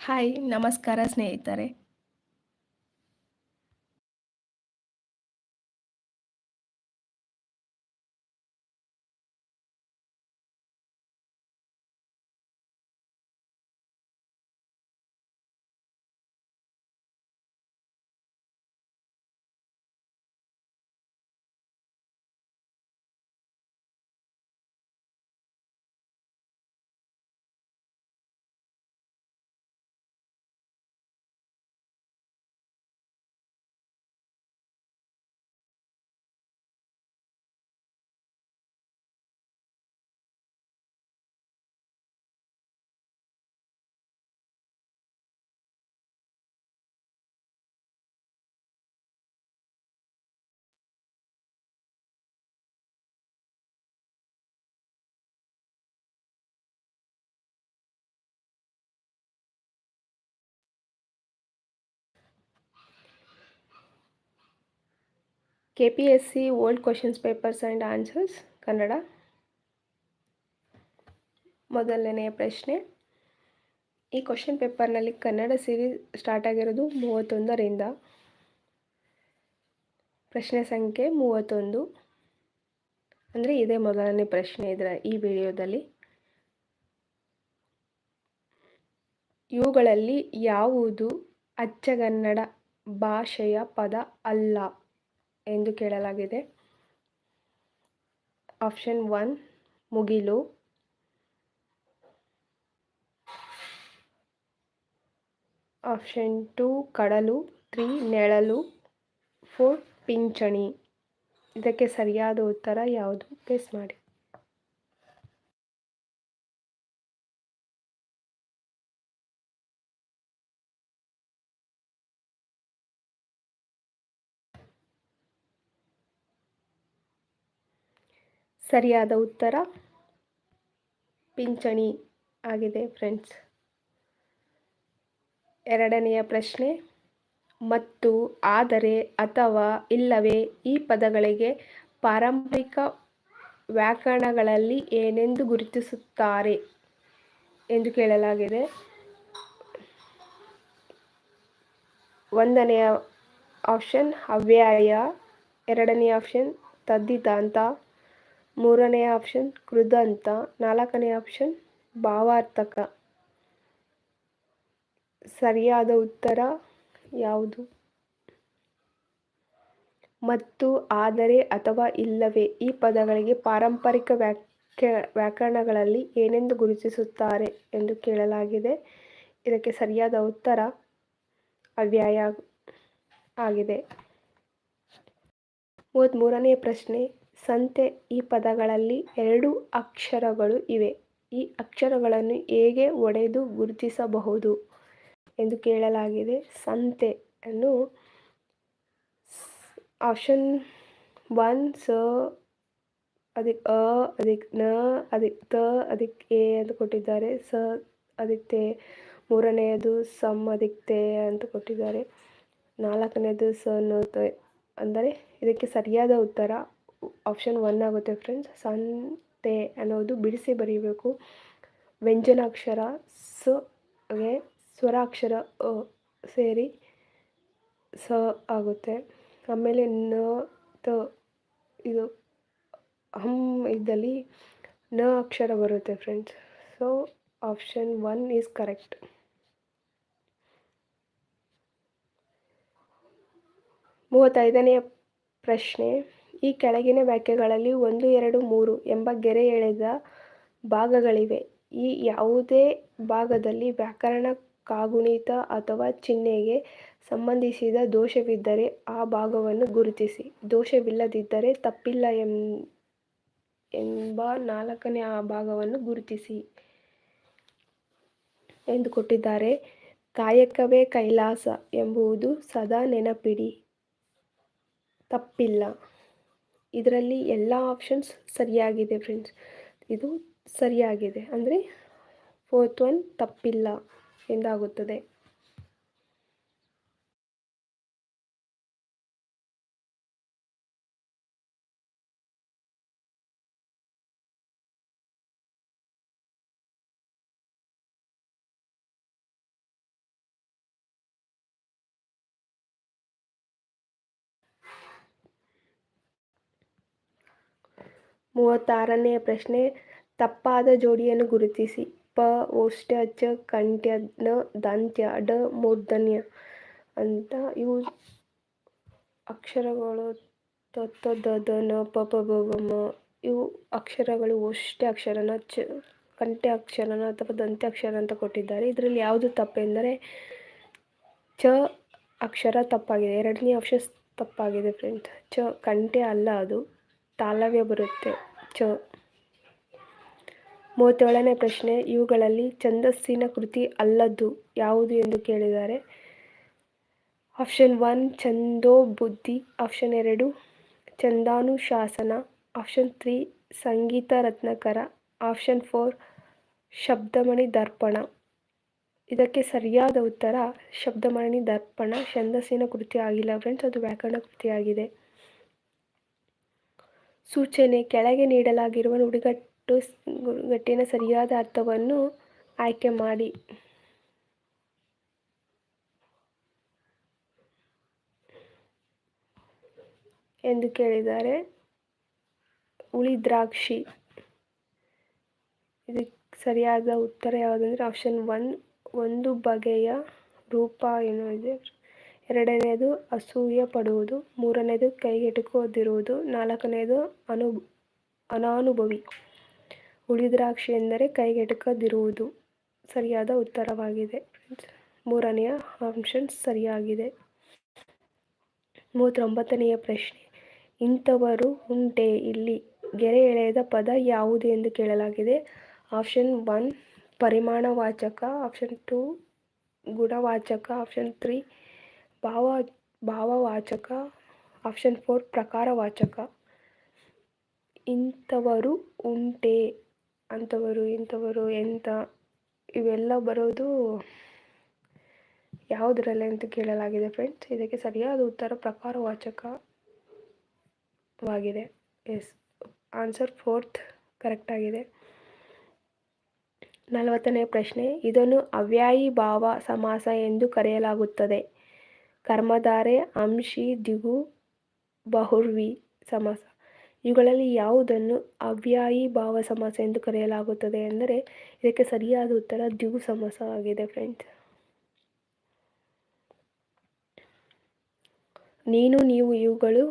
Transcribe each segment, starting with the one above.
Hi ನಮಸ್ಕಾರ ಸ್ನೇಹಿತರೆ. K P S C old questions papers and answers Kannada ಮೊದಲನೆಯ ಪ್ರಶ್ನೆ, ಈ ಕ್ವಶನ್ ಪೇಪರ್ನಲ್ಲಿ ಕನ್ನಡ ಸೀರೀಸ್ ಸ್ಟಾರ್ಟ್ ಆಗಿರೋದು ಮೂವತ್ತೊಂದರಿಂದ. ಪ್ರಶ್ನೆ ಸಂಖ್ಯೆ ಮೂವತ್ತೊಂದು. ಅಂದರೆ ಇದೇ ಮೊದಲನೇ ಪ್ರಶ್ನೆ ಇದರ ಈ ವಿಡಿಯೋದಲ್ಲಿ ಇವುಗಳಲ್ಲಿ ಯಾವುದು ಅಚ್ಚಗನ್ನಡ ಭಾಷೆಯ ಪದ ಅಲ್ಲ? ಎಂದು ಕೇಳಲಾಗಿದೆ. ಆಪ್ಷನ್ ಒನ್, ಮುಗಿಲು. ಆಪ್ಷನ್ ಟು, ಕಡಲು. ತ್ರೀ, ನೆಳಲು. ಫೋರ್, ಪಿಂಚಣಿ. ಇದಕ್ಕೆ ಸರಿಯಾದ ಉತ್ತರ ಯಾವುದು? ಗೆಸ್ ಮಾಡಿ. ಸರಿಯಾದ ಉತ್ತರ ಪಿಂಚಣಿ ಆಗಿದೆ ಫ್ರೆಂಡ್ಸ್. ಎರಡನೆಯ ಪ್ರಶ್ನೆ, ಮತ್ತು, ಆದರೆ, ಅಥವಾ ಇಲ್ಲವೇ ಈ ಪದಗಳಿಗೆ ಪಾರಂಪರಿಕ ವ್ಯಾಕರಣಗಳಲ್ಲಿ ಏನೆಂದು ಗುರುತಿಸುತ್ತಾರೆ? ಎಂದು ಕೇಳಲಾಗಿದೆ. ಒಂದನೆಯ ಆಪ್ಷನ್ ಅವ್ಯಯ ಎರಡನೆಯ ಆಪ್ಷನ್ ತದ್ದಿತಾಂತ ಮೂರನೇ ಆಪ್ಷನ್ ಕೃದಂತ, ನಾಲ್ಕನೇ ಆಪ್ಷನ್ ಭಾವಾರ್ಥಕ. ಸರಿಯಾದ ಉತ್ತರ ಯಾವುದು? ಮತ್ತು, ಆದರೆ, ಅಥವಾ ಇಲ್ಲವೇ? ಈ ಪದಗಳಿಗೆ ಪಾರಂಪರಿಕ ವ್ಯಾಖ್ಯ, ವ್ಯಾಕರಣಗಳಲ್ಲಿ ಏನೆಂದು ಗುರುತಿಸುತ್ತಾರೆ ಎಂದು ಕೇಳಲಾಗಿದೆ. ಇದಕ್ಕೆ ಸರಿಯಾದ ಉತ್ತರ ಅವ್ಯಯ ಆಗಿದೆ. ಮೂವತ್ತ್ಮೂರನೆಯ ಪ್ರಶ್ನೆ ಸಂತೆ ಈ ಪದಗಳಲ್ಲಿ ಎರಡು ಅಕ್ಷರಗಳು ಇವೆ. ಈ ಅಕ್ಷರಗಳನ್ನು ಹೇಗೆ ಒಡೆದು ಗುರುತಿಸಬಹುದು ಎಂದು ಕೇಳಲಾಗಿದೆ. ಸಂತೆ ಅನ್ನು ಆಪ್ಷನ್ ಒನ್ ಸ ಅದಕ್ಕೆ ಅ ಅದಕ್ಕೆ ನ ಅದಕ್ಕೆ ತ ಅದಕ್ಕೆ ಎ ಅಂತ ಕೊಟ್ಟಿದ್ದಾರೆ. ಸ ಅದಕ್ಕೆ ಮೂರನೆಯದು ಸಮ್ ಅದಕ್ಕೆ ತೆ ಅಂತ ಕೊಟ್ಟಿದ್ದಾರೆ. ನಾಲ್ಕನೆಯದು ಸ ನ ಅಂದರೆ ಇದಕ್ಕೆ ಸರಿಯಾದ ಉತ್ತರ ಆಪ್ಷನ್ ಒನ್ ಆಗುತ್ತೆ ಫ್ರೆಂಡ್ಸ್ ಸಂತೆ ಅನ್ನೋದು ಬಿಡಿಸಿ ಬರೀಬೇಕು. ವ್ಯಂಜನಾಕ್ಷರ ಗೆ ಸ್ವರಾಕ್ಷರ ಸೇರಿ ಸ ಆಗುತ್ತೆ. ಆಮೇಲೆ ನ ತ ಇದು ಹಮ್ ಇದ್ದಲ್ಲಿ ನ ಅಕ್ಷರ ಬರುತ್ತೆ friends so option one is correct ಮೂವತ್ತೈದನೆಯ ಪ್ರಶ್ನೆ. ಈ ಕೆಳಗಿನ ವಾಕ್ಯಗಳಲ್ಲಿ ಒಂದು, ಎರಡು, ಮೂರು ಎಂಬ ಗೆರೆ ಎಳೆದ ಭಾಗಗಳಿವೆ. ಈ ಯಾವುದೇ ಭಾಗದಲ್ಲಿ ವ್ಯಾಕರಣ ಕಾಗುಣಿತ ಅಥವಾ ಚಿಹ್ನೆಗೆ ಸಂಬಂಧಿಸಿದ ದೋಷವಿದ್ದರೆ ಆ ಭಾಗವನ್ನು ಗುರುತಿಸಿ. ದೋಷವಿಲ್ಲದಿದ್ದರೆ ತಪ್ಪಿಲ್ಲ ಎಂಬ ನಾಲ್ಕನೇ ಆ ಭಾಗವನ್ನು ಗುರುತಿಸಿ ಎಂದು ಕೊಟ್ಟಿದ್ದಾರೆ. ಕಾಯಕವೇ ಕೈಲಾಸ ಎಂಬುವುದು ಸದಾ ನೆನಪಿಡಿ. ತಪ್ಪಿಲ್ಲ. ಇದರಲ್ಲಿ ಎಲ್ಲ ಆಪ್ಷನ್ಸ್ ಸರಿಯಾಗಿದೆ ಫ್ರೆಂಡ್ಸ್ ಇದು ಸರಿಯಾಗಿದೆ. ಅಂದರೆ ಫೋರ್ತ್ ಒನ್ ತಪ್ಪಿಲ್ಲ ಎಂದಾಗುತ್ತದೆ. ಮೂವತ್ತಾರನೆಯ ಪ್ರಶ್ನೆ, ತಪ್ಪಾದ ಜೋಡಿಯನ್ನು ಗುರುತಿಸಿ. ಪ ಓಷ್ಟ್ಯ ಚ ಕಂಠ್ಯ ನ ದಂತ್ಯ, ಡ, ಮೂರ್ಧನ್ಯ ಅಂತ ಇವು ಅಕ್ಷರಗಳು. ತತ್ತ ದ ದ, ನ, ಪ ಪ, ಬ ಮ ಇವು ಅಕ್ಷರಗಳು. ಓಷ್ಟ್ಯ ಅಕ್ಷರನ ಚ ಕಂಠ್ಯ ಅಕ್ಷರನ ಅಥವಾ ದಂತ್ಯ ಅಕ್ಷರ ಅಂತ ಕೊಟ್ಟಿದ್ದಾರೆ. ಇದರಲ್ಲಿ ಯಾವುದು ತಪ್ಪೆಂದರೆ, ಚ ಅಕ್ಷರ ತಪ್ಪಾಗಿದೆ. ಎರಡನೇ ಅಕ್ಷರ ತಪ್ಪಾಗಿದೆ ಫ್ರೆಂಡ್ಸ್ ಚ, ಕಂಠೆ ಅಲ್ಲ ಅದು. ತಾಲವ್ಯ ಬರುತ್ತೆ. ಚ, ಮೂವತ್ತೇಳನೇ ಪ್ರಶ್ನೆ, ಇವುಗಳಲ್ಲಿ ಛಂದಸ್ಸಿನ ಕೃತಿ ಅಲ್ಲದ್ದು ಯಾವುದು ಎಂದು ಕೇಳಿದ್ದಾರೆ. ಆಪ್ಷನ್ ಒನ್, ಛಂದೋ ಬುದ್ಧಿ. ಆಪ್ಷನ್ ಎರಡು, Chhandanushasana. Option three, Sangita Ratnakara. Option four, Shabdamani Darpana. ಇದಕ್ಕೆ ಸರಿಯಾದ ಉತ್ತರ, ಶಬ್ದಮಣಿ ದರ್ಪಣ. ಛಂದಸ್ಸಿನ ಕೃತಿ ಆಗಿಲ್ಲ ಫ್ರೆಂಡ್ಸ್ ಅದು ವ್ಯಾಕರಣ ಕೃತಿಯಾಗಿದೆ. ಸೂಚನೆ ಕೆಳಗೆ ನೀಡಲಾಗಿರುವ ನುಡಿಗಟ್ಟು ಗಟ್ಟಿನ ಸರಿಯಾದ ಅರ್ಥವನ್ನು ಆಯ್ಕೆ ಮಾಡಿ. ಎಂದು ಕೇಳಿದ್ದಾರೆ. ಉಳಿದ್ರಾಕ್ಷಿ ಇದಕ್ಕೆ ಸರಿಯಾದ ಉತ್ತರ ಯಾವುದಂದರೆ ಆಪ್ಷನ್ ಒನ್ ಒಂದು ಬಗೆಯ ರೂಪ ಏನೋ ಇದೆ. ಎರಡನೆಯದು ಅಸೂಯೆ ಪಡುವುದು ಮೂರನೆಯದು ಕೈಗೆಟುಕದಿರುವುದು ನಾಲ್ಕನೆಯದು ಅನು, ಅನಾನುಭವಿ. ಉಳಿದ್ರಾಕ್ಷಿ ಎಂದರೆ ಕೈಗೆಟುಕದಿರುವುದು. ಸರಿಯಾದ ಉತ್ತರವಾಗಿದೆ. ಮೂರನೆಯ ಆಪ್ಷನ್ ಸರಿಯಾಗಿದೆ. ಮೂವತ್ತೊಂಬತ್ತನೆಯ ಪ್ರಶ್ನೆ, ಇಂಥವರು ಉಂಟೆ ಇಲ್ಲಿ? ಗೆರೆ ಎಳೆಯದ ಪದ ಯಾವುದು ಎಂದು ಕೇಳಲಾಗಿದೆ. ಆಪ್ಷನ್ ಒನ್ ಪರಿಮಾಣವಾಚಕ. ಆಪ್ಷನ್ ಟು ಗುಣವಾಚಕ. ಆಪ್ಷನ್ ತ್ರೀ ಭಾವ, ಭಾವವಾಚಕ ಆಪ್ಷನ್ ಫೋರ್ ಪ್ರಕಾರವಾಚಕ. ಇಂಥವರು ಉಂಟೆ, ಅಂಥವರು, ಇಂಥವರು, ಎಂಥ, ಇವೆಲ್ಲ ಬರೋದು ಯಾವುದರಲ್ಲಿ ಅಂತ ಕೇಳಲಾಗಿದೆ ಫ್ರೆಂಡ್ಸ್ ಇದಕ್ಕೆ ಸರಿಯಾದ ಉತ್ತರ ಪ್ರಕಾರವಾಚಕವಾಗಿದೆ ಎಸ್ ಆನ್ಸರ್ ಫೋರ್ತ್ ಕರೆಕ್ಟಾಗಿದೆ ನಲವತ್ತನೇ ಪ್ರಶ್ನೆ, ಇದನ್ನು ಅವ್ಯಾಯಿ ಭಾವ ಸಮಾಸ ಎಂದು ಕರೆಯಲಾಗುತ್ತದೆ. ಕರ್ಮಧಾರೆ ಅಂಶಿ ದಿಗು ಬಹುರ್ವಿ ಸಮಾಸ. ಇವುಗಳಲ್ಲಿ ಯಾವುದನ್ನು ಅವ್ಯಾಯಿ ಭಾವ ಸಮಾಸ ಎಂದು ಕರೆಯಲಾಗುತ್ತದೆ ಎಂದರೆ ಇದಕ್ಕೆ ಸರಿಯಾದ ಉತ್ತರ ದಿಗು ಸಮಾಸ ಆಗಿದೆ ಫ್ರೆಂಡ್ಸ್ ನೀನು, ನೀವು, ಇವುಗಳು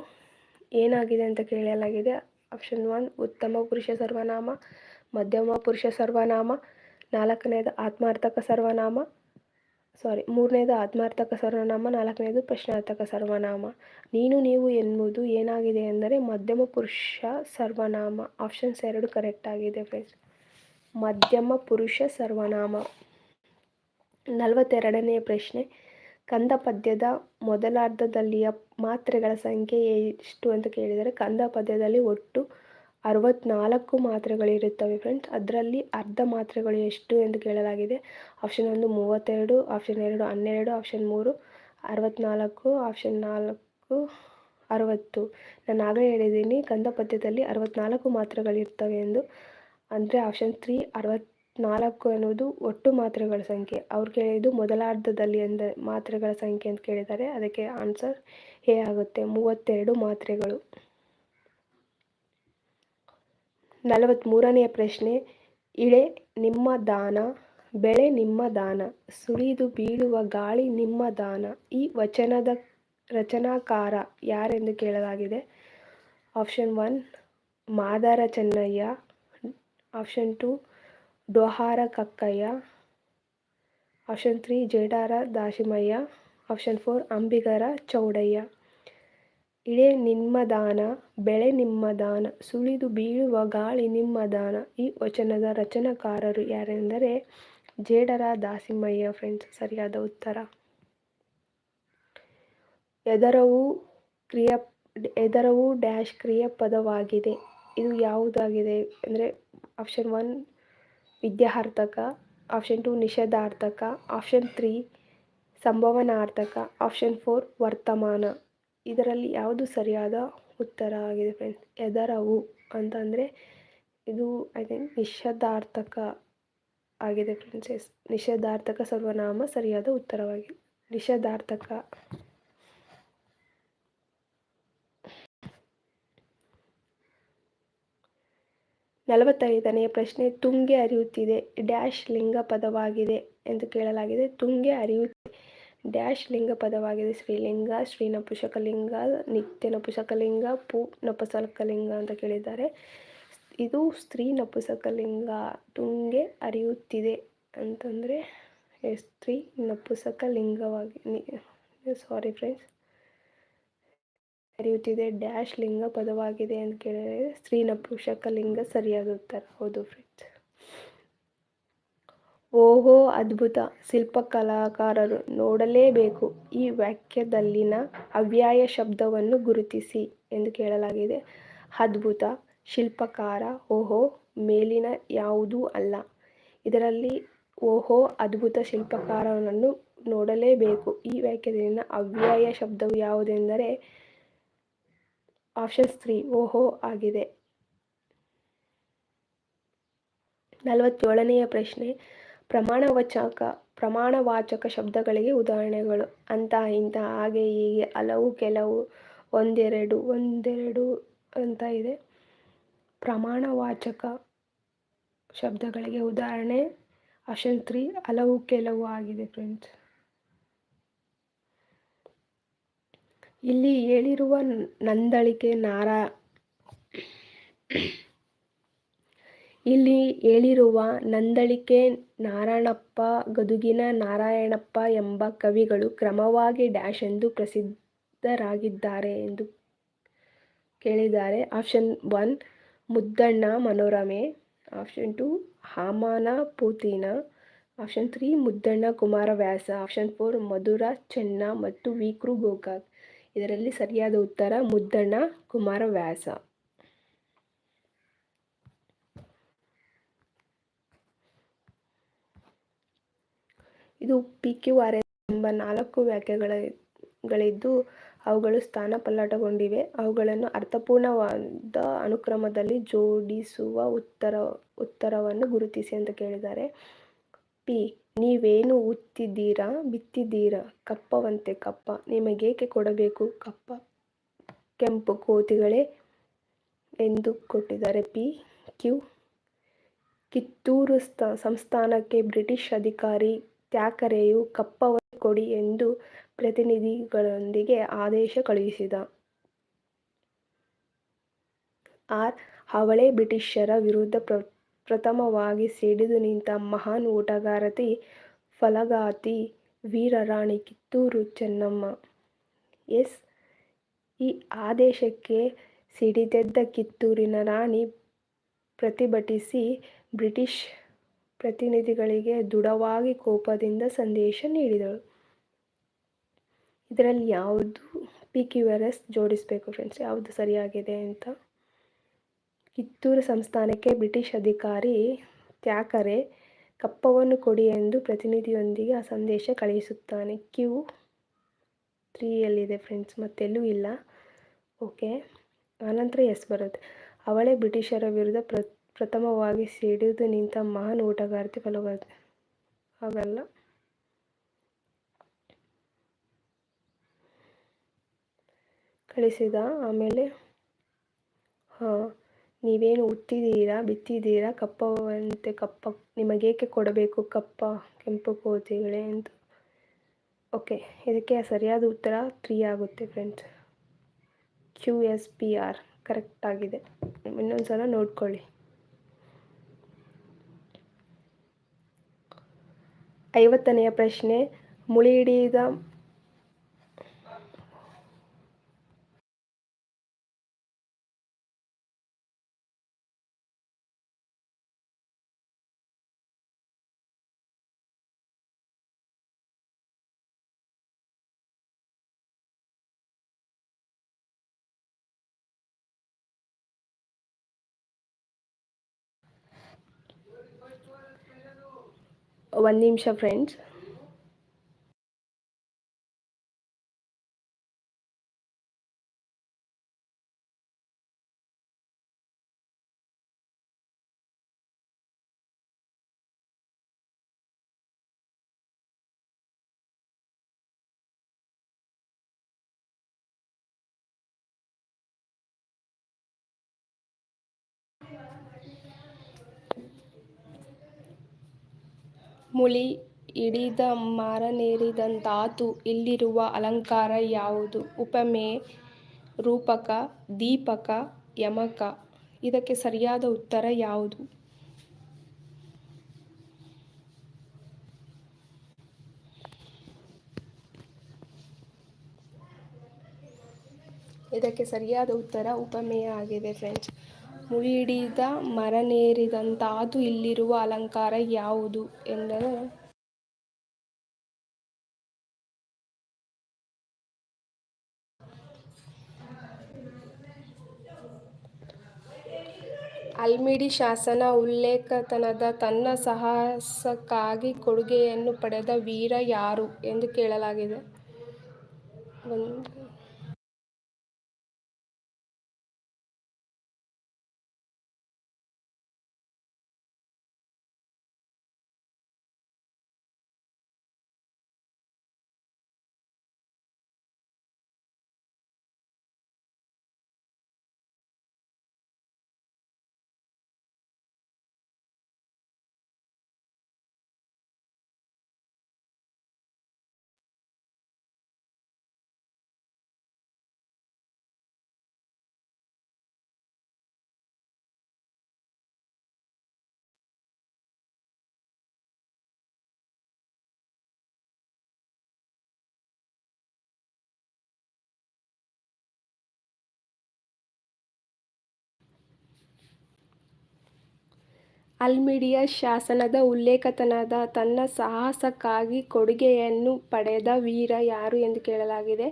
ಏನಾಗಿದೆ ಅಂತ ಕೇಳಲಾಗಿದೆ. ಆಪ್ಷನ್ ಒನ್ ಉತ್ತಮ ಪುರುಷ ಸರ್ವನಾಮ, ಮಧ್ಯಮ ಪುರುಷ ಸರ್ವನಾಮ, ನಾಲ್ಕನೇದು ಆತ್ಮಾರ್ಥಕ ಸರ್ವನಾಮ ಸಾರಿ ಮೂರನೇದು ಆತ್ಮಾರ್ಥಕ ಸರ್ವನಾಮ, ನಾಲ್ಕನೇದು ಪ್ರಶ್ನಾರ್ಥಕ ಸರ್ವನಾಮ. ನೀನು, ನೀವು ಎನ್ನುವುದು ಏನಾಗಿದೆ ಎಂದರೆ ಮಧ್ಯಮ ಪುರುಷ ಸರ್ವನಾಮ. ಆಪ್ಷನ್ಸ್ ಎರಡು ಕರೆಕ್ಟ್ ಆಗಿದೆ ಫ್ರೆಂಡ್ಸ್ ಮಧ್ಯಮ ಪುರುಷ ಸರ್ವನಾಮ. ನಲವತ್ತೆರಡನೆಯ ಪ್ರಶ್ನೆ. ಕಂದ ಪದ್ಯದ ಮೊದಲಾರ್ಧದಲ್ಲಿಯ ಮಾತ್ರೆಗಳ ಸಂಖ್ಯೆ ಎಷ್ಟು ಅಂತ ಕೇಳಿದರೆ ಕಂದ ಪದ್ಯದಲ್ಲಿ ಒಟ್ಟು ಅರವತ್ನಾಲ್ಕು ಮಾತ್ರೆಗಳಿರುತ್ತವೆ ಫ್ರೆಂಡ್ಸ್ ಅದರಲ್ಲಿ ಅರ್ಧ ಮಾತ್ರೆಗಳು ಎಷ್ಟು ಎಂದು ಕೇಳಲಾಗಿದೆ. ಆಪ್ಷನ್ ಒಂದು ಮೂವತ್ತೆರಡು ಆಪ್ಷನ್ ಎರಡು ಹನ್ನೆರಡು ಆಪ್ಷನ್ ಮೂರು ಅರವತ್ನಾಲ್ಕು ಆಪ್ಷನ್ ನಾಲ್ಕು ಅರವತ್ತು. ನಾನು ಆಗಲೇ ಹೇಳಿದ್ದೀನಿ, ಕಂದ ಪದ್ಯದಲ್ಲಿ ಅರವತ್ನಾಲ್ಕು ಮಾತ್ರೆಗಳಿರ್ತವೆ ಎಂದು. ಅಂದರೆ ಆಪ್ಷನ್ ತ್ರೀ ಅರವತ್ನಾಲ್ಕು ಎನ್ನುವುದು ಒಟ್ಟು ಮಾತ್ರೆಗಳ ಸಂಖ್ಯೆ. ಅವ್ರು ಕೇಳಿದ್ದು ಮೊದಲಾರ್ಧದಲ್ಲಿ ಎಂದ ಮಾತ್ರೆಗಳ ಸಂಖ್ಯೆ ಅಂತ ಕೇಳಿದ್ದಾರೆ. ಅದಕ್ಕೆ ಆನ್ಸರ್ ಹೇ ಆಗುತ್ತೆ. ಮೂವತ್ತೆರಡು ಮಾತ್ರೆಗಳು. ನಲವತ್ತ್ಮೂರನೆಯ ಪ್ರಶ್ನೆ, ಇಳೆ ನಿಮ್ಮ ದಾನ, ಬೆಳೆ ನಿಮ್ಮ ದಾನ ಸುಳಿದು ಬೀಳುವ ಗಾಳಿ ನಿಮ್ಮ ದಾನ, ಈ ವಚನದ ರಚನಾಕಾರ ಯಾರೆಂದು ಕೇಳಲಾಗಿದೆ? Option one, Madara Chennaiah. Option two, Dohara Kakkaiah. Option three, Jedara Dasimaiah option four, Ambigara Chowdaiah. ಇಳೆ ನಿಮ್ಮ ದಾನ, ಬೆಳೆ ನಿಮ್ಮ ದಾನ, ಸುಳಿದು ಬೀಳುವ ಗಾಳಿ ನಿಮ್ಮ ದಾನ. ಈ ವಚನದ ರಚನಕಾರರು ಯಾರೆಂದರೆ ಜೇಡರ ದಾಸಿಮಯ್ಯ ಫ್ರೆಂಡ್ಸ್, ಸರಿಯಾದ ಉತ್ತರ. ಎದರವು ಕ್ರಿಯ, ಎದರವು ಡ್ಯಾಶ್ ಕ್ರಿಯ ಪದವಾಗಿದೆ ಇದು ಯಾವುದಾಗಿದೆ ಅಂದರೆ ಆಪ್ಷನ್ ಒನ್ ವಿದ್ಯಾರ್ಥಕ, ಆಪ್ಷನ್ ಟು ನಿಷೇಧಾರ್ಥಕ, ಆಪ್ಷನ್ ತ್ರೀ ಸಂಭವನಾರ್ಥಕ, ಆಪ್ಷನ್ ಫೋರ್ ವರ್ತಮಾನ. ಇದರಲ್ಲಿ ಯಾವುದು ಸರಿಯಾದ ಉತ್ತರ ಆಗಿದೆ ಫ್ರೆಂಡ್ಸ್ ಎದರವು ಅಂತಂದರೆ ಇದು ಐ ಥಿಂಕ್ ನಿಷೇಧಾರ್ಥಕ ಆಗಿದೆ ಫ್ರೆಂಡ್ಸ್ ಎಸ್ ನಿಷೇಧಾರ್ಥಕ ಸರ್ವನಾಮ ಸರಿಯಾದ ಉತ್ತರವಾಗಿದೆ. ನಿಷೇಧಾರ್ಥಕ. ನಲವತ್ತೈದನೆಯ ಪ್ರಶ್ನೆ, ತುಂಗೆ ಹರಿಯುತ್ತಿದೆ ಡ್ಯಾಶ್ ಲಿಂಗ ಪದವಾಗಿದೆ ಎಂದು ಕೇಳಲಾಗಿದೆ. ತುಂಗೆ ಹರಿಯುತ್ತಿದೆ ಡ್ಯಾಶ್ ಲಿಂಗ ಪದವಾಗಿದೆ. ಸ್ತ್ರೀಲಿಂಗ ಶ್ರೀ ನಪುಷಕಲಿಂಗ ನಿತ್ಯ ನಪುಷಕಲಿಂಗ ಪೂ ನಪುಸಕಲಿಂಗ ಅಂತ ಕೇಳಿದ್ದಾರೆ. ಇದು ಸ್ತ್ರೀ ನಪುಸಕಲಿಂಗ ತುಂಗೆ ಅರಿಯುತ್ತಿದೆ ಅಂತಂದರೆ ಸ್ತ್ರೀ ನಪುಸಕಲಿಂಗವಾಗಿ ಸಾರಿ ಫ್ರೆಂಡ್ಸ್. ಅರಿಯುತ್ತಿದೆ. ಡ್ಯಾಶ್ ಲಿಂಗ ಪದವಾಗಿದೆ ಅಂತ ಕೇಳಿದರೆ ಸ್ತ್ರೀ ನಪುಷಕಲಿಂಗ ಸರಿಯಾದ ಉತ್ತರ. ಹೌದು ಫ್ರೆಂಡ್ಸ್. ಓಹೋ ಅದ್ಭುತ. ಶಿಲ್ಪಕಲಾಕಾರರು ನೋಡಲೇಬೇಕು. ಈ ವಾಕ್ಯದಲ್ಲಿನ ಅವ್ಯಯ ಶಬ್ದವನ್ನು ಗುರುತಿಸಿ ಎಂದು ಕೇಳಲಾಗಿದೆ. ಅದ್ಭುತ. ಶಿಲ್ಪಕಾರ, ಓಹೋ, ಮೇಲಿನ ಯಾವುದೂ ಅಲ್ಲ. ಇದರಲ್ಲಿ ಓಹೋ ಅದ್ಭುತ ಶಿಲ್ಪಕಾರನನ್ನು ನೋಡಲೇಬೇಕು. ಈ ವಾಕ್ಯದಲ್ಲಿನ ಅವ್ಯಯ ಶಬ್ದವು ಯಾವುದೆಂದರೆ ಆಪ್ಷನ್ ತ್ರೀ, ಓಹೋ ಆಗಿದೆ. ನಲವತ್ತೇಳನೆಯ ಪ್ರಶ್ನೆ. ಪ್ರಮಾಣವಾಚಕ ಪ್ರಮಾಣವಾಚಕ ಶಬ್ದಗಳಿಗೆ ಉದಾಹರಣೆಗಳು. ಅಂತ ಇಂಥ ಹಾಗೆ, ಹೀಗೆ, ಹಲವು, ಕೆಲವು, ಒಂದೆರಡು ಒಂದೆರಡು ಅಂತ ಇದೆ. ಪ್ರಮಾಣವಾಚಕ ಶಬ್ದಗಳಿಗೆ ಉದಾಹರಣೆ, ಆಪ್ಷನ್ ತ್ರೀ, ಹಲವು, ಕೆಲವು ಆಗಿದೆ ಫ್ರೆಂಡ್ಸ್. ಇಲ್ಲಿ ಹೇಳಿರುವ ನಂದಳಿಕೆ ನಾರಾ ಇಲ್ಲಿ ಹೇಳಿರುವ ನಂದಳಿಕೆ ನಾರಾಯಣಪ್ಪ, ಗದುಗಿನ ನಾರಾಯಣಪ್ಪ ಎಂಬ ಕವಿಗಳು ಕ್ರಮವಾಗಿ ಡ್ಯಾಶ್ ಎಂದು ಪ್ರಸಿದ್ಧರಾಗಿದ್ದಾರೆ ಎಂದು ಕೇಳಿದ್ದಾರೆ. Option one, Muddanna Manorame. Option two, ಹಾಮಾನ ಪೂತಿನ. Option three, Muddana Kumaravyasa. Option four, Madhura Chenna ಮತ್ತು ವಿಕ್ರು ಗೋಕಾಕ್. ಇದರಲ್ಲಿ ಸರಿಯಾದ ಉತ್ತರ ಮುದ್ದಣ್ಣ ಕುಮಾರವ್ಯಾಸ. ಇದು ಪಿ ಕ್ಯೂ ಆರ್ ಎಸ್ ಎಂಬ ನಾಲ್ಕು ವ್ಯಾಖ್ಯೆಗಳಿದ್ದು ಅವುಗಳು ಸ್ಥಾನಪಲ್ಲಟಗೊಂಡಿವೆ ಅವುಗಳನ್ನು ಅರ್ಥಪೂರ್ಣವಾದ ಅನುಕ್ರಮದಲ್ಲಿ ಜೋಡಿಸುವ ಉತ್ತರ, ಉತ್ತರವನ್ನು ಗುರುತಿಸಿ ಅಂತ ಕೇಳಿದ್ದಾರೆ. ಪಿ, ನೀವೇನು ಉತ್ತಿದ್ದೀರಾ? ಬಿತ್ತಿದ್ದೀರಾ? ಕಪ್ಪವಂತೆ ಕಪ್ಪ. ನಿಮಗೇಕೆ ಕೊಡಬೇಕು ಕಪ್ಪ? ಕೆಂಪು ಕೋತಿಗಳೇ ಎಂದು ಕೊಟ್ಟಿದ್ದಾರೆ ಪಿ ಕ್ಯೂ ಕಿತ್ತೂರು ಸಂಸ್ಥಾನಕ್ಕೆ ಬ್ರಿಟಿಷ್ ಅಧಿಕಾರಿ ತ್ಯಾಕರೆಯು ಕಪ್ಪವನ್ನು ಕೊಡಿ ಎಂದು ಪ್ರತಿನಿಧಿಗಳೊಂದಿಗೆ ಆದೇಶ ಕಳುಹಿಸಿದ. ಆರ್. ಹವಳೆ ಬ್ರಿಟಿಷರ ವಿರುದ್ಧ ಪ್ರಥಮವಾಗಿ ಸಿಡಿದು ನಿಂತ ಮಹಾನ್ ಊಟಗಾರತಿ ಫಲಗಾತಿ, ವೀರರಾಣಿ ಕಿತ್ತೂರು ಚೆನ್ನಮ್ಮ. ಎಸ್. ಈ ಆದೇಶಕ್ಕೆ ಸಿಡಿದೆದ್ದ ಕಿತ್ತೂರಿನ ರಾಣಿ ಪ್ರತಿಭಟಿಸಿ ಬ್ರಿಟಿಷ್ ಪ್ರತಿನಿಧಿಗಳಿಗೆ ದೃಢವಾಗಿ ಕೋಪದಿಂದ ಸಂದೇಶ ನೀಡಿದಳು. ಇದರಲ್ಲಿ ಯಾವುದು ಪಿ ಕ್ಯೂ ಆರ್ ಎಸ್ ಜೋಡಿಸಬೇಕು ಫ್ರೆಂಡ್ಸ್ ಯಾವುದು ಸರಿಯಾಗಿದೆ ಅಂತ? ಕಿತ್ತೂರು ಸಂಸ್ಥಾನಕ್ಕೆ ಬ್ರಿಟಿಷ್ ಅಧಿಕಾರಿ ತ್ಯಾಕರೆ ಕಪ್ಪವನ್ನು ಕೊಡಿ ಎಂದು ಪ್ರತಿನಿಧಿಯೊಂದಿಗೆ ಆ ಸಂದೇಶ ಕಳುಹಿಸುತ್ತಾನೆ. ಕ್ಯೂ ತ್ರೀಯಲ್ಲಿದೆ ಫ್ರೆಂಡ್ಸ್ ಮತ್ತೆಲ್ಲೂ ಇಲ್ಲ. ಓಕೆ. ಆನಂತರ ಎಸ್ ಬರುತ್ತೆ. ಅವಳೇ ಬ್ರಿಟಿಷರ ವಿರುದ್ಧ ಪ್ರ ಪ್ರಥಮವಾಗಿ ಸಿಡಿದು ನಿಂತ ಮಹಾನ್ ಓಟಗಾರ್ತಿ ಫಲವಾಗಿದೆ ಆಗಲ್ಲ ಕಳಿಸಿದ, ಆಮೇಲೆ, ಹಾಂ, ನೀವೇನು ಹುಟ್ಟಿದ್ದೀರಾ ಬಿತ್ತಿದ್ದೀರಾ, ಕಪ್ಪವಂತೆ ಕಪ್ಪ, ನಿಮಗೇಕೆ ಕೊಡಬೇಕು ಕಪ್ಪ, ಕೆಂಪು ಕೋತಿಗಳೇ ಎಂದು. ಓಕೆ, ಇದಕ್ಕೆ ಸರಿಯಾದ ಉತ್ತರ ತ್ರೀ ಆಗುತ್ತೆ friends. Q S P R ಕರೆಕ್ಟಾಗಿದೆ ಇನ್ನೊಂದು ಸಲ ನೋಡ್ಕೊಳ್ಳಿ. ಐವತ್ತನೆಯ ಪ್ರಶ್ನೆ ಮುಳಿಹಿಡಿದ ಒಂದು ನಿಮಿಷ ಫ್ರೆಂಡ್ಸ್ ಮುಳಿ ಹಿಡಿದ ಮರನೇರಿದಂತಾತು ಇಲ್ಲಿರುವ ಅಲಂಕಾರ ಯಾವುದು? ಉಪಮೆ, ರೂಪಕ, ದೀಪಕ, ಯಮಕ. ಇದಕ್ಕೆ ಸರಿಯಾದ ಉತ್ತರ ಯಾವುದು? ಇದಕ್ಕೆ ಸರಿಯಾದ ಉತ್ತರ ಉಪಮೇಯ ಆಗಿದೆ ಫ್ರೆಂಡ್ಸ್ ಮುಳಿಡಿದ ಮರನೇರಿದಂತಾದು ಇಲ್ಲಿರುವ ಅಲಂಕಾರ ಯಾವುದು? ಎಂದರೆ ಅಲ್ಮಿಡಿ ಶಾಸನ ಉಲ್ಲೇಖತನದ ತನ್ನ ಸಾಹಸಕ್ಕಾಗಿ ಕೊಡುಗೆಯನ್ನು ಪಡೆದ ವೀರ ಯಾರು? ಎಂದು ಕೇಳಲಾಗಿದೆ ಒಂದು ಅಲ್ಮಿಡಿಯ ಶಾಸನದ ಉಲ್ಲೇಖತನದ ತನ್ನ ಸಾಹಸಕ್ಕಾಗಿ ಕೊಡುಗೆಯನ್ನು ಪಡೆದ ವೀರ ಯಾರು ಎಂದು ಕೇಳಲಾಗಿದೆ.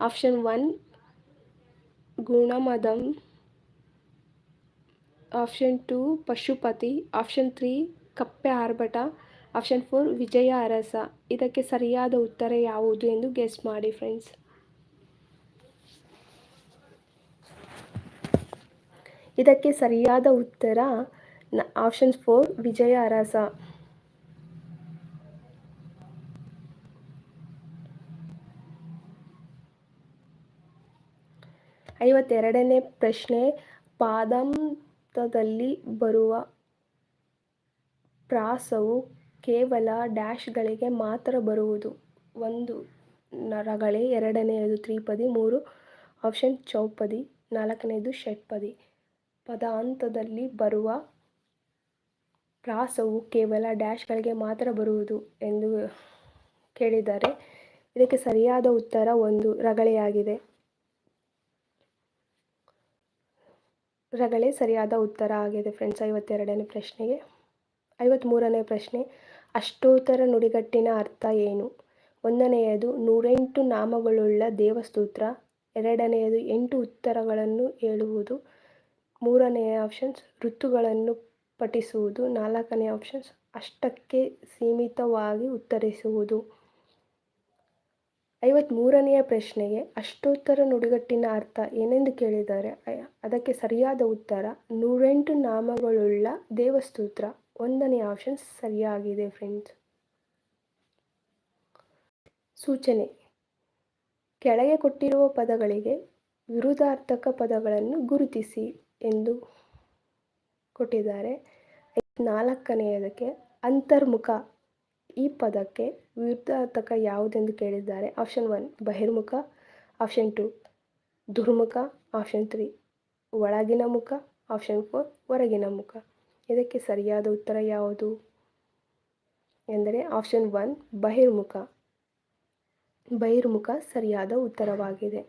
ಆಪ್ಷನ್ ಒನ್, ಗುಣಮದಂ. Option two, Pashupati. Option three, ಕಪ್ಪೆ ಆರ್ಭಟ. ಆಪ್ಷನ್ ಫೋರ್, ವಿಜಯ ಅರಸ. ಇದಕ್ಕೆ ಸರಿಯಾದ ಉತ್ತರ ಯಾವುದು ಎಂದು ಗೆಸ್ ಮಾಡಿ ಫ್ರೆಂಡ್ಸ್. ಇದಕ್ಕೆ ಸರಿಯಾದ ಉತ್ತರ ಆಪ್ಷನ್ ಫೋರ್ ವಿಜಯ ಅರಸ ಐವತ್ತೆರಡನೇ ಪ್ರಶ್ನೆ ಪಾದಾಂತದಲ್ಲಿ ಬರುವ ಪ್ರಾಸವು ಕೇವಲ ಡ್ಯಾಶ್ಗಳಿಗೆ ಮಾತ್ರ ಬರುವುದು. ಒಂದು, ನರಗಳೆ, ಎರಡನೆಯದು ತ್ರಿಪದಿ, ಮೂರು ಆಪ್ಷನ್ ಚೌಪದಿ ನಾಲ್ಕನೆಯದು ಷಟ್ಪದಿ. ಪದಾಂತದಲ್ಲಿ ಬರುವ ಪ್ರಾಸವು ಕೇವಲ ಡ್ಯಾಶ್ಗಳಿಗೆ ಮಾತ್ರ ಬರುವುದು ಎಂದು ಕೇಳಿದ್ದಾರೆ ಇದಕ್ಕೆ ಸರಿಯಾದ ಉತ್ತರ ಒಂದು ರಗಳೆಯಾಗಿದೆ. ರಗಳೆ ಸರಿಯಾದ ಉತ್ತರ ಆಗಿದೆ ಫ್ರೆಂಡ್ಸ್. ಐವತ್ತೆರಡನೇ ಪ್ರಶ್ನೆಗೆ ಐವತ್ತ್ಮೂರನೇ ಪ್ರಶ್ನೆ, ಅಷ್ಟೋತ್ತರ ನುಡಿಗಟ್ಟಿನ ಅರ್ಥ ಏನು? ಒಂದನೆಯದು, ನೂರೆಂಟು ನಾಮಗಳುಳ್ಳ ದೇವಸ್ತೋತ್ರ. ಎರಡನೆಯದು, ಎಂಟು ಉತ್ತರಗಳನ್ನು ಹೇಳುವುದು. ಮೂರನೆಯ ಆಪ್ಷನ್ಸ್ ಋತುಗಳನ್ನು ಪಠಿಸುವುದು. ನಾಲ್ಕನೇ ಆಪ್ಷನ್ಸ್ ಅಷ್ಟಕ್ಕೆ ಸೀಮಿತವಾಗಿ ಉತ್ತರಿಸುವುದು. ಐವತ್ತ್ಮೂರನೆಯ ಪ್ರಶ್ನೆಗೆ, ಅಷ್ಟೋತ್ತರ ನುಡಿಗಟ್ಟಿನ ಅರ್ಥ ಏನೆಂದು ಕೇಳಿದ್ದಾರೆ ಅದಕ್ಕೆ ಸರಿಯಾದ ಉತ್ತರ, ನೂರೆಂಟು ನಾಮಗಳುಳ್ಳ ದೇವಸ್ತೋತ್ರ. ಒಂದನೇ ಆಪ್ಷನ್ ಸರಿಯಾಗಿದೆ ಫ್ರೆಂಡ್ಸ್ ಸೂಚನೆ, ಕೆಳಗೆ ಕೊಟ್ಟಿರುವ ಪದಗಳಿಗೆ ವಿರುದ್ಧಾರ್ಥಕ ಪದಗಳನ್ನು ಗುರುತಿಸಿ ಎಂದು. ಕೊಟ್ಟಿದ್ದಾರೆ. ನಾಲ್ಕನೆಯದಕ್ಕೆ ಅಂತರ್ಮುಖ ಈ ಪದಕ್ಕೆ ವಿರುದ್ಧಾರ್ಥಕ ಯಾವುದೆಂದು ಕೇಳಿದ್ದಾರೆ? ಆಪ್ಷನ್ ಒನ್, ಬಹಿರ್ಮುಖ. ಆಪ್ಷನ್ ಟು, ದುರ್ಮುಖ. ಆಪ್ಷನ್ ತ್ರೀ, ಒಳಗಿನ ಮುಖ. ಆಪ್ಷನ್ ಫೋರ್, ಹೊರಗಿನ ಮುಖ. ಇದಕ್ಕೆ ಸರಿಯಾದ ಉತ್ತರ ಯಾವುದು? ಎಂದರೆ ಆಪ್ಷನ್ ಒನ್, ಬಹಿರ್ಮುಖ. ಬಹಿರ್ಮುಖ ಸರಿಯಾದ ಉತ್ತರವಾಗಿದೆ.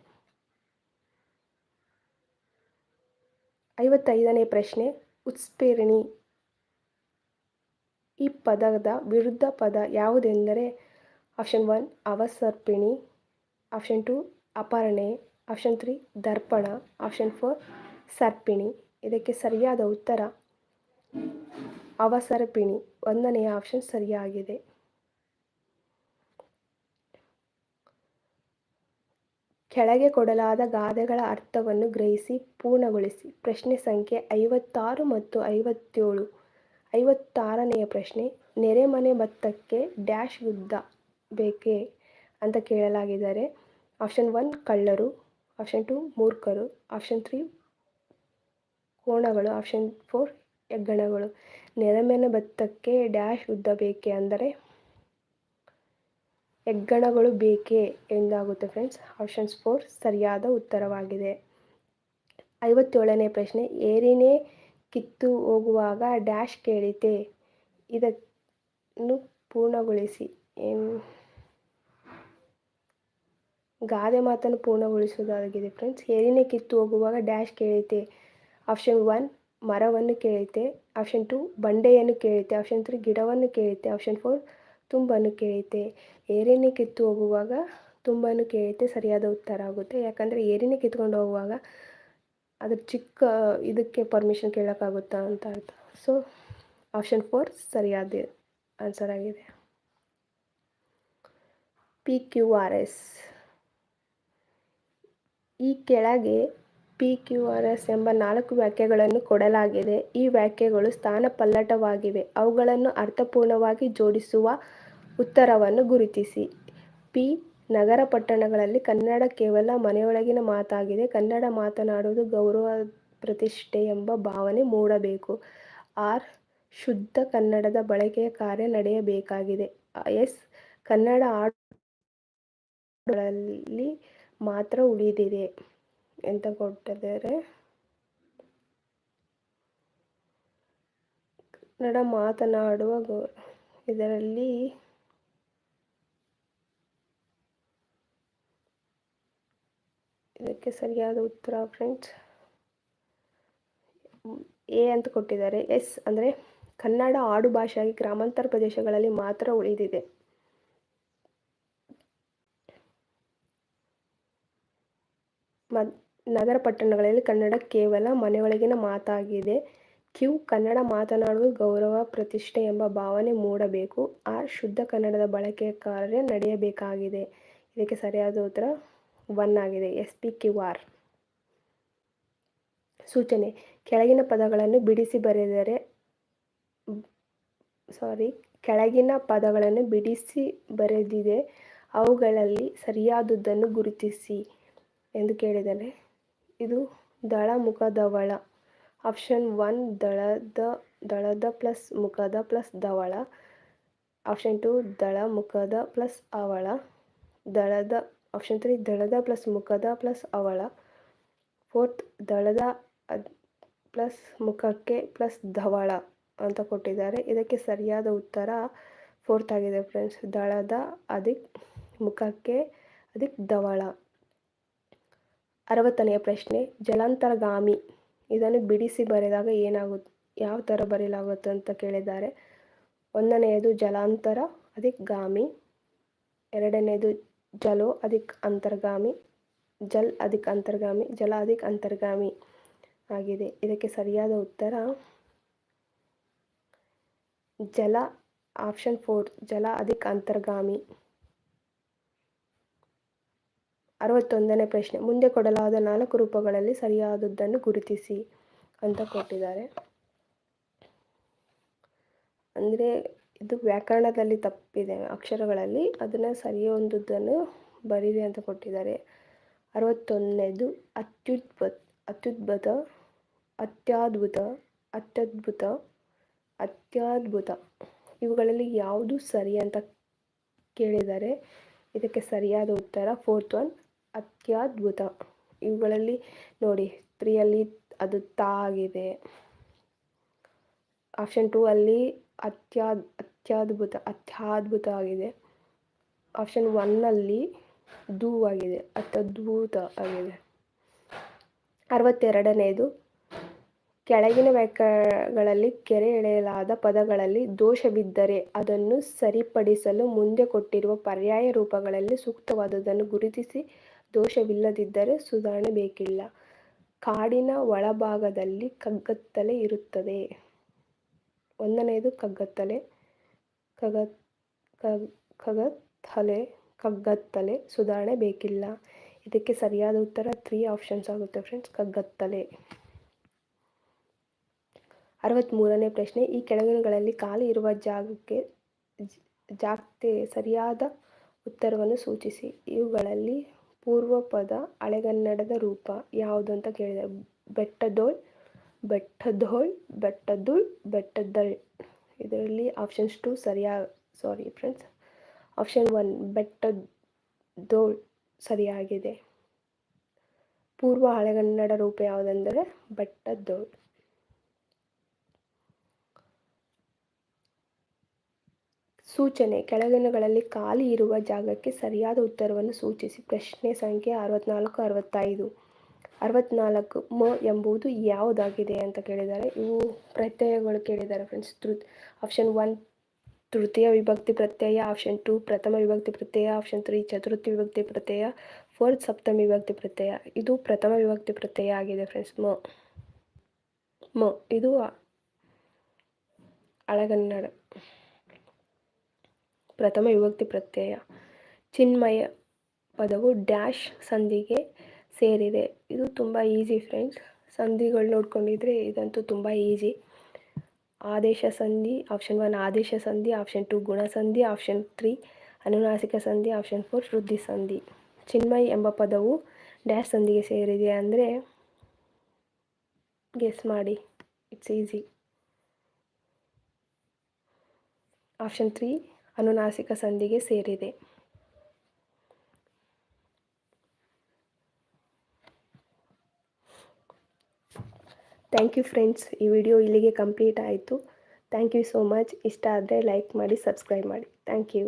ಐವತ್ತೈದನೇ ಪ್ರಶ್ನೆ ಉತ್ಸ್ಫೇರಣಿ. ಈ ಪದದ ವಿರುದ್ಧ ಪದ ಯಾವುದೆಂದರೆ ಆಪ್ಷನ್ ಒನ್ ಅವಸರ್ಪಿಣಿ, ಆಪ್ಷನ್ ಟು ಅಪರಣೆ ಆಪ್ಷನ್ ತ್ರೀ ದರ್ಪಣ, ಆಪ್ಷನ್ ಫೋರ್ ಸರ್ಪಿಣಿ. ಇದಕ್ಕೆ ಸರಿಯಾದ ಉತ್ತರ ಅವಸರ್ಪಿಣಿ. ಒಂದನೆಯ ಆಪ್ಷನ್ ಸರಿಯಾಗಿದೆ. ಕೆಳಗೆ ಕೊಡಲಾದ ಗಾದೆಗಳ ಅರ್ಥವನ್ನು ಗ್ರಹಿಸಿ, ಪೂರ್ಣಗೊಳಿಸಿ. ಪ್ರಶ್ನೆ ಸಂಖ್ಯೆ ಐವತ್ತಾರು ಮತ್ತು ಐವತ್ತೇಳು. ಐವತ್ತಾರನೆಯ ಪ್ರಶ್ನೆ, ನೆರೆಮನೆ ಭತ್ತಕ್ಕೆ ಡ್ಯಾಶ್ ಯುದ್ಧ ಬೇಕೇ ಅಂತ ಕೇಳಲಾಗಿದ್ದಾರೆ, ಆಪ್ಷನ್ ಒನ್ ಕಳ್ಳರು, ಆಪ್ಷನ್ ಟು ಮೂರ್ಖರು, ಆಪ್ಷನ್ ತ್ರೀ ಕೋಣಗಳು, ಆಪ್ಷನ್ ಫೋರ್ ಹೆಗ್ಗಣಗಳು ನೆರೆಮನೆ ಭತ್ತಕ್ಕೆ ಡ್ಯಾಶ್ ಉದ್ದ ಬೇಕೆ ಅಂದರೆ ಹೆಗ್ಗಣಗಳು ಬೇಕೇ ಎಂದಾಗುತ್ತೆ ಫ್ರೆಂಡ್ಸ್ ಆಪ್ಷನ್ಸ್ ಫೋರ್ ಸರಿಯಾದ ಉತ್ತರವಾಗಿದೆ. ಐವತ್ತೇಳನೇ ಪ್ರಶ್ನೆ, ಏರಿನೇ ಕಿತ್ತು ಹೋಗುವಾಗ ಡ್ಯಾಶ್ ಕೇಳಿತೆ. ಇದನ್ನು ಪೂರ್ಣಗೊಳಿಸಿ. ಏನು? ಗಾದೆ ಮಾತನ್ನು ಪೂರ್ಣಗೊಳಿಸುವುದಾಗಿದೆ ಫ್ರೆಂಡ್ಸ್ ಏರಿನೇ ಕಿತ್ತು ಹೋಗುವಾಗ ಡ್ಯಾಶ್ ಕೇಳಿತೆ. ಆಪ್ಷನ್ ಒನ್ ಮರವನ್ನು ಕೇಳಿತೆ. ಆಪ್ಷನ್ ಟು ಬಂಡೆಯನ್ನು ಕೇಳಿತೆ. ಆಪ್ಷನ್ ತ್ರೀ ಗಿಡವನ್ನು ಕೇಳಿತೆ. ಆಪ್ಷನ್ ಫೋರ್ ತುಂಬನ್ನು ಕೇಳುತ್ತೆ ಏರಿನೇ ಕಿತ್ತು ಹೋಗುವಾಗ ತುಂಬಾ ಕೇಳುತ್ತೆ ಸರಿಯಾದ ಉತ್ತರ ಆಗುತ್ತೆ. ಯಾಕಂದರೆ ಏರಿನೇ ಕಿತ್ಕೊಂಡು ಹೋಗುವಾಗ ಅದ್ರ ಚಿಕ್ಕ ಇದಕ್ಕೆ ಪರ್ಮಿಷನ್ ಕೇಳೋಕ್ಕಾಗುತ್ತಾ ಅಂತ ಅರ್ಥ. ಸೊ ಆಪ್ಷನ್ ಫೋರ್ ಸರಿಯಾದ ಆನ್ಸರ್ ಆಗಿದೆ. ಪಿ ಕ್ಯೂ ಆರ್ ಎಸ್ ಈ ಕೆಳಗೆ ಪಿ ಕ್ಯೂ ಆರ್ ಎಸ್ ಎಂಬ ನಾಲ್ಕು ವ್ಯಾಖ್ಯೆಗಳನ್ನು ಕೊಡಲಾಗಿದೆ. ಈ ವ್ಯಾಖ್ಯೆಗಳು ಸ್ಥಾನಪಲ್ಲಟವಾಗಿವೆ. ಅವುಗಳನ್ನು ಅರ್ಥಪೂರ್ಣವಾಗಿ ಜೋಡಿಸುವ ಉತ್ತರವನ್ನು ಗುರುತಿಸಿ. ಪಿ. ನಗರ ಪಟ್ಟಣಗಳಲ್ಲಿ ಕನ್ನಡ ಕೇವಲ ಮನೆಯೊಳಗಿನ ಮಾತಾಗಿದೆ. ಕನ್ನಡ ಮಾತನಾಡುವುದು ಗೌರವ ಪ್ರತಿಷ್ಠೆ ಎಂಬ ಭಾವನೆ ಮೂಡಬೇಕು. ಆರ್. ಶುದ್ಧ ಕನ್ನಡದ ಬಳಕೆಯ ಕಾರ್ಯ ನಡೆಯಬೇಕಾಗಿದೆ. ಎಸ್. ಕನ್ನಡ ಆಡುಗಳಲ್ಲಿ ಮಾತ್ರ ಉಳಿದಿದೆ. ಅಂತ ಕೊಟ್ಟಿದ್ದಾರೆ? ಕನ್ನಡ ಮಾತನಾಡುವ ಇದರಲ್ಲಿ ಇದಕ್ಕೆ ಸರಿಯಾದ ಉತ್ತರ ಫ್ರೆಂಡ್ಸ್ ಎ ಅಂತ ಕೊಟ್ಟಿದ್ದಾರೆ. ಎಸ್ ಅಂದರೆ ಕನ್ನಡ ಆಡು ಭಾಷೆಯಾಗಿ ಗ್ರಾಮಾಂತರ ಪ್ರದೇಶಗಳಲ್ಲಿ ಮಾತ್ರ ಉಳಿದಿದೆ. ನಗರ ಪಟ್ಟಣಗಳಲ್ಲಿ ಕನ್ನಡ ಕೇವಲ ಮನೆಯೊಳಗಿನ ಮಾತಾಗಿದೆ. ಕ್ಯೂ ಕನ್ನಡ ಮಾತನಾಡುವುದು ಗೌರವ, ಪ್ರತಿಷ್ಠೆ ಎಂಬ ಭಾವನೆ ಮೂಡಬೇಕು. ಆ ಶುದ್ಧ ಕನ್ನಡದ ಬಳಕೆ ಕಾರ್ಯ ನಡೆಯಬೇಕಾಗಿದೆ. ಇದಕ್ಕೆ ಸರಿಯಾದ ಉತ್ತರ ಒನ್ ಆಗಿದೆ. S P Q R. ಸೂಚನೆ, ಕೆಳಗಿನ ಪದಗಳನ್ನು ಬಿಡಿಸಿ ಬರೆದರೆ ಸಾರಿ ಕೆಳಗಿನ ಪದಗಳನ್ನು ಬಿಡಿಸಿ ಬರೆದಿದೆ. ಅವುಗಳಲ್ಲಿ ಸರಿಯಾದುದನ್ನು ಗುರುತಿಸಿ ಎಂದು ಕೇಳಿದರೆ ಇದು ದಳ ಮುಖದವಳ ಆಪ್ಷನ್ ಒನ್, ದಳದ ದಳದ ಪ್ಲಸ್ ಮುಖದ ಪ್ಲಸ್ ಧವಳ ಆಪ್ಷನ್ ಟು, ದಳ ಮುಖದ ಪ್ಲಸ್ ಅವಳ. ದಳದ, ಆಪ್ಷನ್ ತ್ರೀ, ದಳದ ಪ್ಲಸ್ ಮುಖದ ಪ್ಲಸ್ ಅವಳ. ಫೋರ್ತ್, ದಳದ ಪ್ಲಸ್ ಮುಖಕ್ಕೆ ಪ್ಲಸ್ ಧವಳ ಅಂತ ಕೊಟ್ಟಿದ್ದಾರೆ. ಇದಕ್ಕೆ ಸರಿಯಾದ ಉತ್ತರ ಫೋರ್ತ್ ಆಗಿದೆ, ಫ್ರೆಂಡ್ಸ್. ದಳದ ಅದಕ್ಕೆ ಮುಖಕ್ಕೆ ಅದಿಕ್ ಧವಳ. ಅರವತ್ತನೆಯ ಪ್ರಶ್ನೆ, ಜಲಾಂತರಗಾಮಿ. ಇದನ್ನು ಬಿಡಿಸಿ ಬರೆದಾಗ ಏನಾಗುತ್ತೆ ಯಾವ ಥರ ಬರೆಯಲಾಗುತ್ತೆ ಅಂತ ಕೇಳಿದ್ದಾರೆ. ಒಂದನೆಯದು ಜಲಾಂತರ ಅದಕ್ಕೆ ಗಾಮಿ. ಎರಡನೆಯದು ಜಲೋ ಅದಕ್ಕೆ ಅಂತರ್ಗಾಮಿ. ಜಲ್ ಅದಕ್ಕೆ ಅಂತರ್ಗಾಮಿ, ಜಲ ಅದಕ್ಕೆ ಅಂತರ್ಗಾಮಿ ಆಗಿದೆ. ಇದಕ್ಕೆ ಸರಿಯಾದ ಉತ್ತರ, ಜಲ ಆಪ್ಷನ್ ಫೋರ್, ಜಲ ಅದಕ್ಕೆ ಅಂತರ್ಗಾಮಿ. ಅರವತ್ತೊಂದನೇ ಪ್ರಶ್ನೆ. ಮುಂದೆ ಕೊಡಲಾದ ನಾಲ್ಕು ರೂಪಗಳಲ್ಲಿ ಸರಿಯಾದದ್ದನ್ನು ಗುರುತಿಸಿ ಅಂತ ಕೊಟ್ಟಿದ್ದಾರೆ. ಅಂದರೆ ಇದು ವ್ಯಾಕರಣದಲ್ಲಿ ತಪ್ಪಿದೆ. ಅಕ್ಷರಗಳಲ್ಲಿ ಅದನ್ನು ಸರಿಯೊಂದುದನ್ನು ಬರೀರಿ ಅಂತ ಕೊಟ್ಟಿದ್ದಾರೆ. ಅರವತ್ತೊಂದನೇದು ಅತ್ಯುದ್ಭುತ ಅತ್ಯುದ್ಭುತ, ಅತ್ಯದ್ಭುತ ಅತ್ಯದ್ಭುತ ಅತ್ಯದ್ಭುತ. ಇವುಗಳಲ್ಲಿ ಯಾವುದು ಸರಿ ಅಂತ ಕೇಳಿದ್ದಾರೆ ಇದಕ್ಕೆ ಸರಿಯಾದ ಉತ್ತರ ಫೋರ್ತ್ ಒನ್ ಅತ್ಯದ್ಭುತ. ಇವುಗಳಲ್ಲಿ ನೋಡಿ, ತ್ರೀಯಲ್ಲಿ ಅದು ತಾಗಿದೆ ಆಪ್ಷನ್ ಟೂ ಅಲ್ಲಿ ಅತ್ಯಾ ಅತ್ಯದ್ಭುತ ಅತ್ಯದ್ಭುತ ಆಗಿದೆ. ಆಪ್ಷನ್ ಒನ್ನಲ್ಲಿ ದೂ ಆಗಿದೆ, ಅತ್ಯದ್ಭುತ ಆಗಿದೆ. ಅರವತ್ತೆರಡನೇದು, ಕೆಳಗಿನ ವ್ಯಾಖ್ಯಗಳಲ್ಲಿ ಕೆರೆ ಎಳೆಯಲಾದ ಪದಗಳಲ್ಲಿ ದೋಷವಿದ್ದರೆ ಅದನ್ನು ಸರಿಪಡಿಸಲು ಮುಂದೆ ಕೊಟ್ಟಿರುವ ಪರ್ಯಾಯ ರೂಪಗಳಲ್ಲಿ ಸೂಕ್ತವಾದದನ್ನು ಗುರುತಿಸಿ ದೋಷವಿಲ್ಲದಿದ್ದರೆ ಸುಧಾರಣೆ ಬೇಕಿಲ್ಲ. ಕಾಡಿನ ಒಳಭಾಗದಲ್ಲಿ ಕಗ್ಗತ್ತಲೆ ಇರುತ್ತದೆ. ಒಂದನೆಯದು ಕಗ್ಗತ್ತಲೆ. ಕಗ ಕಗತ್ತಲೆ, ಕಗ್ಗತ್ತಲೆ ಸುಧಾರಣೆ ಬೇಕಿಲ್ಲ. ಇದಕ್ಕೆ ಸರಿಯಾದ ಉತ್ತರ ತ್ರೀ ಆಪ್ಷನ್ಸ್ ಆಗುತ್ತೆ ಫ್ರೆಂಡ್ಸ್ ಕಗ್ಗತ್ತಲೆ. ಅರವತ್ತ್ಮೂರನೇ ಪ್ರಶ್ನೆ, ಈ ಕೆಳಗಿನಗಳಲ್ಲಿ ಖಾಲಿ ಇರುವ ಜಾಗಕ್ಕೆ ಜಾಗ್ತೆ ಸರಿಯಾದ ಉತ್ತರವನ್ನು ಸೂಚಿಸಿ. ಇವುಗಳಲ್ಲಿ ಪೂರ್ವ ಪದ ಹಳೆಗನ್ನಡದ ರೂಪ ಯಾವುದು ಅಂತ ಕೇಳಿದೆ. ಬೆಟ್ಟದೋಳ್ ಬೆಟ್ಟದೋಳ್, ಬೆಟ್ಟದುಳ್, ಬೆಟ್ಟದಳ್. ಇದರಲ್ಲಿ ಆಪ್ಷನ್ಸ್ ಟು ಸರಿಯಾ ಸಾರಿ ಫ್ರೆಂಡ್ಸ್ ಆಪ್ಷನ್ ಒನ್ ಬೆಟ್ಟದೋಳ್ ಸರಿಯಾಗಿದೆ. ಪೂರ್ವ ಹಳೆಗನ್ನಡ ರೂಪ ಯಾವುದೆಂದರೆ ಬೆಟ್ಟದೋಳ್. ಸೂಚನೆ. ಕೆಳಗಿನಗಳಲ್ಲಿ ಖಾಲಿ ಇರುವ ಜಾಗಕ್ಕೆ ಸರಿಯಾದ ಉತ್ತರವನ್ನು ಸೂಚಿಸಿ. ಪ್ರಶ್ನೆ ಸಂಖ್ಯೆ ಅರವತ್ನಾಲ್ಕು, ಅರವತ್ತೈದು. ಅರವತ್ನಾಲ್ಕು ಮ ಎಂಬುದು ಯಾವುದಾಗಿದೆ ಅಂತ ಕೇಳಿದ್ದಾರೆ. ಇವು ಪ್ರತ್ಯಯಗಳು ಕೇಳಿದ್ದಾರೆ ಫ್ರೆಂಡ್ಸ್ ತೃ ಆಪ್ಷನ್ ಒನ್ ತೃತೀಯ ವಿಭಕ್ತಿ ಪ್ರತ್ಯಯ. ಆಪ್ಷನ್ ಟು ಪ್ರಥಮ ವಿಭಕ್ತಿ ಪ್ರತ್ಯಯ. ಆಪ್ಷನ್ ತ್ರೀ ಚತುರ್ಥಿ ವಿಭಕ್ತಿ ಪ್ರತ್ಯಯ. ಫೋರ್ತ್ ಸಪ್ತಮಿ ವಿಭಕ್ತಿ ಪ್ರತ್ಯಯ. ಇದು ಪ್ರಥಮ ವಿಭಕ್ತಿ ಪ್ರತ್ಯಯ ಆಗಿದೆ ಫ್ರೆಂಡ್ಸ್ ಮ. ಮ. ಇದು ಹಳಗನ್ನಡ ಪ್ರಥಮ ವಿಭಕ್ತಿ ಪ್ರತ್ಯಯ. ಚಿನ್ಮಯ ಪದವು ಡ್ಯಾಶ್ ಸಂಧಿಗೆ ಸೇರಿದೆ. ಇದು ತುಂಬ ಈಸಿ ಫ್ರೆಂಡ್ಸ್. ಸಂಧಿಗಳು ನೋಡ್ಕೊಂಡಿದ್ರೆ ಇದಂತೂ ತುಂಬ ಈಸಿ. ಆದೇಶ ಸಂಧಿ, ಆಪ್ಷನ್ ಒನ್ ಆದೇಶ ಸಂಧಿ, ಆಪ್ಷನ್ ಟು ಗುಣ ಸಂಧಿ, ಆಪ್ಷನ್ ತ್ರೀ ಅನುನಾಸಿಕ ಸಂಧಿ, ಆಪ್ಷನ್ ಫೋರ್ ವೃದ್ಧಿ ಸಂಧಿ. ಚಿನ್ಮಯ್ ಎಂಬ ಪದವು ಡ್ಯಾಶ್ ಸಂಧಿಗೆ ಸೇರಿದೆ ಅಂದರೆ ಗೆಸ್ ಮಾಡಿ. ಇಟ್ಸ್ ಈಸಿ ಆಪ್ಷನ್ ತ್ರೀ ಅನುನಾಸಿಕ ಸಂಧಿಗೆ ಸೇರಿದೆ. ಥ್ಯಾಂಕ್ ಯು ಫ್ರೆಂಡ್ಸ್ ಈ ವಿಡಿಯೋ ಇಲ್ಲಿಗೆ ಕಂಪ್ಲೀಟ್ ಆಯಿತು. ಥ್ಯಾಂಕ್ ಯು ಸೋ ಮಚ್ ಇಷ್ಟ ಆದರೆ ಲೈಕ್ ಮಾಡಿ ಸಬ್ಸ್ಕ್ರೈಬ್ ಮಾಡಿ. Thank you